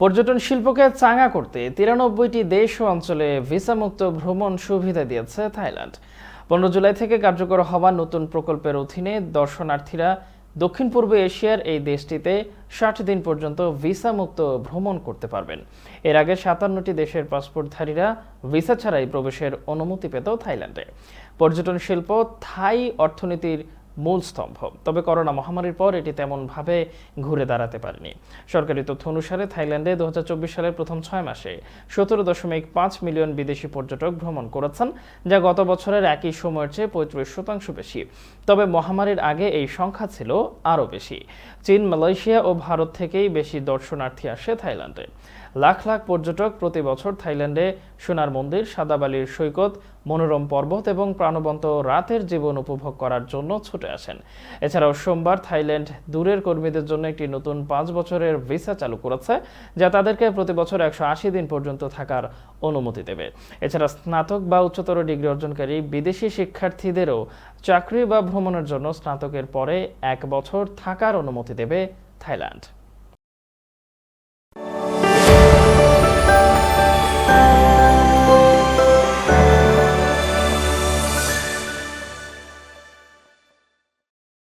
পর্যটন শিল্পকে চাঙা করতে তিরানব্বইটি দেশ ও অঞ্চলে ভিসামুক্ত ভ্রমণ সুবিধা দিয়েছে থাইল্যান্ড। পনেরো জুলাই থেকে কার্যকর হওয়া নতুন প্রকল্পের অধীনে দর্শনার্থীরা দক্ষিণ পূর্ব এশিয়ার এই দেশটিতে ষাট দিন পর্যন্ত ভিসামুক্ত ভ্রমণ করতে পারবেন। এর আগে সাতান্নটি দেশের পাসপোর্টধারীরা ভিসা ছাড়াই প্রবেশের অনুমতি পেত থাইল্যান্ডে। পর্যটন শিল্প, থাই অর্থনীতির মূল স্তম্ভ। তবে করোনা মহামারীর পর এটি তেমনভাবে ঘুরে দাঁড়াতে পারেনি। সরকারি তথ্য অনুসারে থাইল্যান্ডে দু সালের প্রথম ছয় মাসে সতেরো দশমিক পাঁচ মিলিয়ন বিদেশি পর্যটক ভ্রমণ করেছেন, যা গত বছরের একই সময়ের চেয়ে পঁয়ত্রিশ শতাংশ বেশি। তবে মহামারীর আগে এই সংখ্যা ছিল আরও বেশি। চীন, মালয়েশিয়া ও ভারত থেকেই বেশি দর্শনার্থী আসে থাইল্যান্ডে। লাখ লাখ পর্যটক প্রতি বছর থাইল্যান্ডে সোনার মন্দির সাদাবালির সৈকত মনোরম পর্বত এবং প্রাণবন্ত রাতের জীবন উপভোগ করার জন্য ছুটে আসেন। এছাড়াও সোমবার থাইল্যান্ড দূরের কর্মীদের জন্য একটি নতুন পাঁচ বছরের ভিসা চালু করেছে, যা তাদেরকে প্রতি বছর একশো আশি দিন পর্যন্ত থাকার অনুমতি দেবে। এছাড়া স্নাতক বা উচ্চতর ডিগ্রি অর্জনকারী বিদেশি শিক্ষার্থীদেরও চাকরি বা ভ্রমণের জন্য স্নাতকের পরে এক বছর থাকার অনুমতি দেবে থাইল্যান্ড।